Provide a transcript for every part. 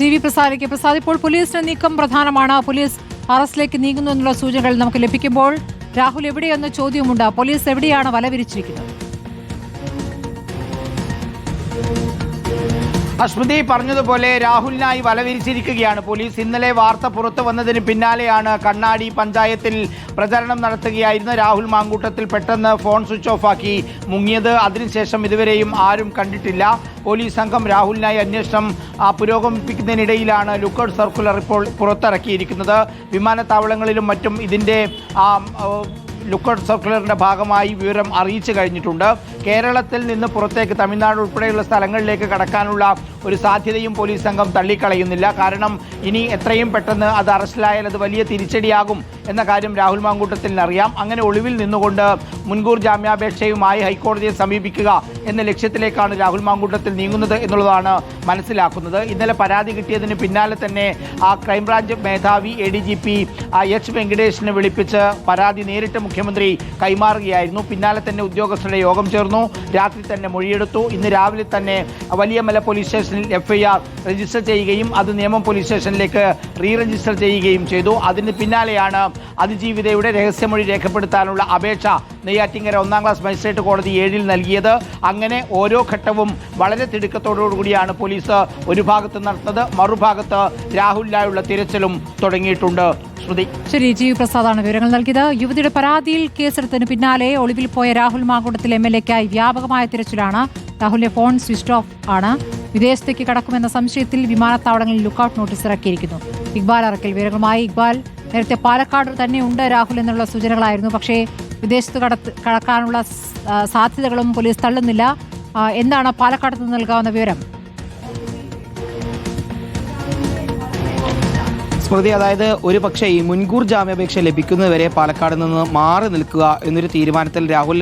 T V പ്രസാദിക്ക് Prasad ഇപ്പോൾ പോലീസിന്റെ നീക്കം പ്രധാനമാണ്. പോലീസ് അറസ്റ്റിലേക്ക് നീങ്ങുന്നു എന്നുള്ള സൂചനകൾ നമുക്ക് ലഭിക്കുമ്പോൾ രാഹുൽ എവിടെയെന്ന ചോദ്യമുണ്ട്. പോലീസ് എവിടെയാണ് വല വിരിച്ചിരിക്കുന്നത് അസ്മൃതി പറഞ്ഞതുപോലെ രാഹുലിനായി വലവിരിച്ചിരിക്കുകയാണ് പോലീസ്. ഇന്നലെ വാർത്ത പുറത്തു വന്നതിന് പിന്നാലെയാണ് കണ്ണാടി പഞ്ചായത്തിൽ പ്രചരണം നടത്തുകയായിരുന്ന രാഹുൽ മാങ്കൂട്ടത്തിൽ പെട്ടെന്ന് ഫോൺ സ്വിച്ച് ഓഫ് ആക്കി മുങ്ങിയത്. അതിനുശേഷം ഇതുവരെയും ആരും കണ്ടിട്ടില്ല. പോലീസ് സംഘം രാഹുലിനായി അന്വേഷണം പുരോഗമിപ്പിക്കുന്നതിനിടയിലാണ് ലുക്കൌട്ട് സർക്കുലർ ഇപ്പോൾ പുറത്തിറക്കിയിരിക്കുന്നത്. വിമാനത്താവളങ്ങളിലും മറ്റും ഇതിന്റെ ലുക്കൌട്ട് സർക്കുലറിന്റെ ഭാഗമായി വിവരം അറിയിച്ചു കഴിഞ്ഞിട്ടുണ്ട്. കേരളത്തിൽ നിന്ന് പുറത്തേക്ക് തമിഴ്നാട് ഉൾപ്പെടെയുള്ള സ്ഥലങ്ങളിലേക്ക് കടക്കാനുള്ള ഒരു സാധ്യതയും പോലീസ് സംഘം തള്ളിക്കളയുന്നില്ല. കാരണം ഇനി എത്രയും പെട്ടെന്ന് അത് അറസ്റ്റിലായാൽ അത് വലിയ തിരിച്ചടിയാകും എന്ന കാര്യം രാഹുൽ മാങ്കൂട്ടത്തിന് അറിയാം അങ്ങനെ ഒളിവിൽ നിന്നുകൊണ്ട് മുൻകൂർ ജാമ്യാപേക്ഷയുമായി ഹൈക്കോടതിയെ സമീപിക്കുക എന്ന ലക്ഷ്യത്തിലേക്കാണ് രാഹുൽ മാങ്കൂട്ടത്തിൽ നീങ്ങുന്നത് എന്നുള്ളതാണ് മനസ്സിലാക്കുന്നത്. ഇന്നലെ പരാതി കിട്ടിയതിന് പിന്നാലെ തന്നെ ആ ക്രൈംബ്രാഞ്ച് മേധാവി A D G P H വെങ്കടേഷിനെ വിളിപ്പിച്ച് പരാതി നേരിട്ട് മുഖ്യമന്ത്രി കൈമാറുകയായിരുന്നു. പിന്നാലെ തന്നെ ഉദ്യോഗസ്ഥരുടെ യോഗം ചേർന്നു. രാത്രി തന്നെ മൊഴിയെടുത്തു. ഇന്ന് രാവിലെ തന്നെ വലിയമല പോലീസ് സ്റ്റേഷനിൽ എഫ്ഐആർ രജിസ്റ്റർ ചെയ്യുകയും അത് നിയമം പോലീസ് സ്റ്റേഷനിലേക്ക് റീ രജിസ്റ്റർ ചെയ്യുകയും ചെയ്തു. അതിന് പിന്നാലെയാണ് അതിജീവിതയുടെ രഹസ്യമൊഴി രേഖപ്പെടുത്താനുള്ള അപേക്ഷ നെയ്യാറ്റിങ്കര ഒന്നാം ക്ലാസ് മജിസ്ട്രേറ്റ് കോടതി ഏഴിൽ നൽകിയത്. അങ്ങനെ ഓരോ ഘട്ടവും വളരെ തിടുക്കത്തോടുകൂടിയാണ് പോലീസ് ഒരു ഭാഗത്ത് നടത്തുന്നത്. മറുഭാഗത്ത് രാഹുലിനായുള്ള തിരച്ചിലും തുടങ്ങിയിട്ടുണ്ട്. ശ്രുതി. ശരി പ്രസാദാണ് വിവരങ്ങൾ നൽകിയത്. യുവതിയുടെ പരാതിയിൽ കേസെടുത്തതിന് പിന്നാലെ ഒളിവിൽ പോയ രാഹുൽ മാങ്കൂട്ടത്തിൽ എം എൽ എക്കായി വ്യാപകമായ തിരച്ചിലാണ്. രാഹുലിന്റെ ഫോൺ സ്വിച്ച് ഓഫ് ആണ്. വിദേശത്തേക്ക് കടക്കുമെന്ന സംശയത്തിൽ വിമാനത്താവളങ്ങളിൽ ലുക്കൌട്ട് നോട്ടീസ് ഇറക്കിയിരിക്കുന്നു. ഇക്ബാൽ അറക്കൽ വിവരങ്ങളുമായി. ഇക്ബാൽ നേരത്തെ പാലക്കാട് തന്നെ ഉണ്ട് രാഹുൽ എന്നുള്ള സൂചനകളായിരുന്നു. പക്ഷേ വിദേശത്ത് കടത്ത് കടക്കാനുള്ള സാധ്യതകളും പോലീസ് തള്ളുന്നില്ല. എന്താണ് പാലക്കാട് നിന്ന് നൽകാവുന്ന വിവരം? സ്മൃതി അതായത് ഒരു പക്ഷേ ഈ മുൻകൂർ ജാമ്യാപേക്ഷ ലഭിക്കുന്നതുവരെ പാലക്കാട് നിന്ന് മാറി നിൽക്കുക എന്നൊരു തീരുമാനത്തിൽ രാഹുൽ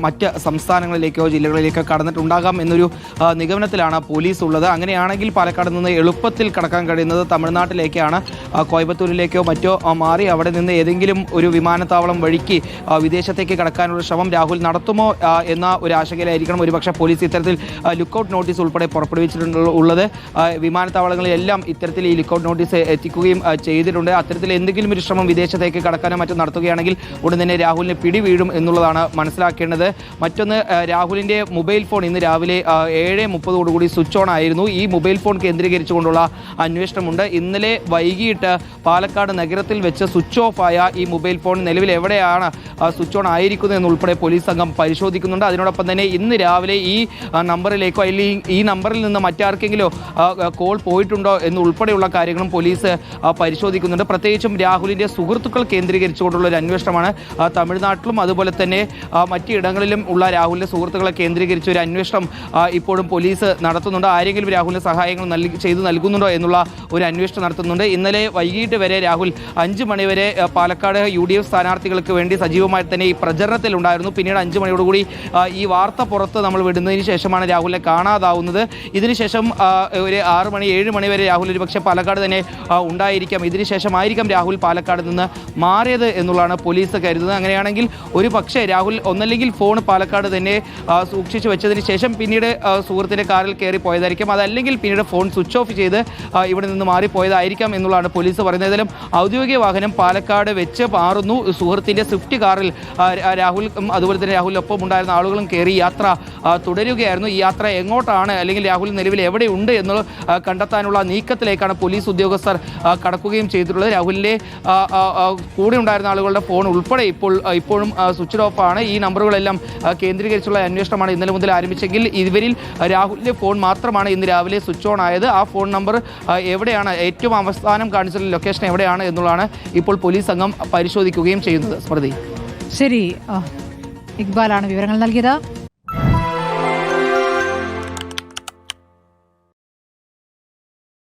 മറ്റ് സംസ്ഥാനങ്ങളിലേക്കോ ജില്ലകളിലേക്കോ കടന്നിട്ടുണ്ടാകാം എന്നൊരു നിഗമനത്തിലാണ് പോലീസ് ഉള്ളത് അങ്ങനെയാണെങ്കിൽ പാലക്കാട് നിന്ന് എളുപ്പത്തിൽ കടക്കാൻ കഴിയുന്നത് തമിഴ്നാട്ടിലേക്കാണ്. കോയമ്പത്തൂരിലേക്കോ മറ്റോ മാറി അവിടെ നിന്ന് ഏതെങ്കിലും ഒരു വിമാനത്താവളം വഴിക്ക് വിദേശത്തേക്ക് കടക്കാനുള്ള ശ്രമം രാഹുൽ നടത്തുമോ എന്ന ഒരു ആശങ്കയിലായിരിക്കണം ഒരുപക്ഷെ പോലീസ് ഇത്തരത്തിൽ ലുക്കൌട്ട് നോട്ടീസ് ഉൾപ്പെടെ പുറപ്പെടുവിച്ചിട്ടുള്ളത് വിമാനത്താവളങ്ങളിലെല്ലാം ഇത്തരത്തിൽ ഈ ലുക്കൌട്ട് നോട്ടീസ് എത്തിക്കുകയും ആ, ചെയ്തിട്ടുണ്ട്. അത്തരത്തിൽ എന്തെങ്കിലും ഒരു ശ്രമം വിദേശത്തേക്ക് കടക്കാനോ മറ്റോ നടത്തുകയാണെങ്കിൽ ഉടൻ തന്നെ രാഹുലിന് പിടി വീഴും എന്നുള്ളതാണ് മനസ്സിലാക്കേണ്ടത്. മറ്റൊന്ന് രാഹുലിന്റെ മൊബൈൽ ഫോൺ ഇന്ന് രാവിലെ ഏഴ് മുപ്പതോടുകൂടി സ്വിച്ച് ഓൺ ആയിരുന്നു. ഈ മൊബൈൽ ഫോൺ കേന്ദ്രീകരിച്ചുകൊണ്ടുള്ള അന്വേഷണമുണ്ട്. ഇന്നലെ വൈകിട്ട് പാലക്കാട് നഗരത്തിൽ വെച്ച് സ്വിച്ച് ഓഫ് ആയ ഈ മൊബൈൽ ഫോൺ നിലവിൽ എവിടെയാണ് സ്വിച്ച് ഓൺ ആയിരിക്കുന്നത് എന്നുൾപ്പെടെ പോലീസ് സംഘം പരിശോധിക്കുന്നുണ്ട്. അതിനോടൊപ്പം തന്നെ ഇന്ന് രാവിലെ ഈ നമ്പറിലേക്കോ അല്ലെങ്കിൽ ഈ നമ്പറിൽ നിന്ന് മറ്റാർക്കെങ്കിലും കോൾ പോയിട്ടുണ്ടോ എന്നുൾപ്പെടെയുള്ള കാര്യങ്ങളും പോലീസ് പരിശോധിക്കുന്നുണ്ട്. പ്രത്യേകിച്ചും രാഹുലിന്റെ സുഹൃത്തുക്കൾ കേന്ദ്രീകരിച്ചുകൊണ്ടുള്ള ഒരു അന്വേഷണമാണ് തമിഴ്നാട്ടിലും അതുപോലെ തന്നെ മറ്റിടങ്ങളിലും ഉള്ള രാഹുലിന്റെ സുഹൃത്തുക്കളെ കേന്ദ്രീകരിച്ച് ഒരു അന്വേഷണം ഇപ്പോഴും പോലീസ് നടത്തുന്നുണ്ട്. ആരെങ്കിലും രാഹുലിന് സഹായങ്ങൾ നൽകി ചെയ്തു നൽകുന്നുണ്ടോ എന്നുള്ള ഒരു അന്വേഷണം നടത്തുന്നുണ്ട്. ഇന്നലെ വൈകിട്ട് വരെ രാഹുൽ അഞ്ച് മണിവരെ പാലക്കാട് യു ഡി എഫ് സ്ഥാനാർത്ഥികൾക്ക് വേണ്ടി സജീവമായി തന്നെ ഈ പ്രചരണത്തിലുണ്ടായിരുന്നു. പിന്നീട് അഞ്ച് മണിയോടുകൂടി ഈ വാർത്ത പുറത്ത് നമ്മൾ വിടുന്നതിന് ശേഷമാണ് രാഹുലിനെ കാണാതാവുന്നത്. ഇതിനുശേഷം ഒരു ആറ് മണി ഏഴ് മണി വരെ രാഹുൽ ഒരു പക്ഷേ പാലക്കാട് തന്നെ ആ, ഉണ്ടായിരിക്കാം ഇതിനുശേഷമായിരിക്കാം രാഹുൽ പാലക്കാട് നിന്ന് മാറിയത് എന്നുള്ളതാണ് പോലീസ് കരുതുന്നത്. അങ്ങനെയാണെങ്കിൽ ഒരു പക്ഷേ രാഹുൽ ഒന്നല്ലെങ്കിൽ ഫോൺ പാലക്കാട് തന്നെ സൂക്ഷിച്ചു വെച്ചതിന് ശേഷം പിന്നീട് സുഹൃത്തിന്റെ കാറിൽ കയറി പോയതായിരിക്കും. അതല്ലെങ്കിൽ പിന്നീട് ഫോൺ സ്വിച്ച് ഓഫ് ചെയ്ത് ഇവിടെ നിന്ന് മാറിപ്പോയതായിരിക്കാം എന്നുള്ളതാണ് പോലീസ് പറയുന്നത്. ഏതായാലും ഔദ്യോഗിക വാഹനം പാലക്കാട് വെച്ച് മാറുന്നു. സുഹൃത്തിന്റെ സ്വിഫ്റ്റ് കാറിൽ രാഹുൽ അതുപോലെ തന്നെ രാഹുലിനൊപ്പം ഉണ്ടായിരുന്ന ആളുകളും കയറി യാത്ര തുടരുകയായിരുന്നു. ഈ യാത്ര എങ്ങോട്ടാണ്? അല്ലെങ്കിൽ രാഹുൽ നിലവിൽ എവിടെയുണ്ട് എന്ന് കണ്ടെത്താനുള്ള നീക്കത്തിലേക്കാണ് പോലീസ് ഉദ്യോഗസ്ഥർ കടക്കുകയും ചെയ്തിട്ടുള്ളത്. രാഹുലിന്റെ കൂടെ ഉണ്ടായിരുന്ന ആളുകളുടെ ഫോൺ ഉൾപ്പെടെ ഇപ്പോൾ ഇപ്പോഴും സ്വിച്ച് ഓഫ് ആണ്. ഈ നമ്പറുകളെല്ലാം കേന്ദ്രീകരിച്ചുള്ള അന്വേഷണമാണ് ഇന്നലെ മുതൽ ആരംഭിച്ചെങ്കിൽ ഇവരിൽ രാഹുലിന്റെ ഫോൺ മാത്രമാണ് ഇന്ന് രാവിലെ സ്വിച്ച് ഓൺ ആയത്. ആ ഫോൺ നമ്പർ എവിടെയാണ്? ഏറ്റവും അവസാനം കാണിച്ചിട്ടുള്ള ലൊക്കേഷൻ എവിടെയാണ് എന്നുള്ളതാണ് ഇപ്പോൾ പോലീസ് സംഘം പരിശോധിക്കുകയും ചെയ്യുന്നത്. സ്മൃതി. ശരി ഇക്ബാലാണ് വിവരങ്ങൾ നൽകിയത്.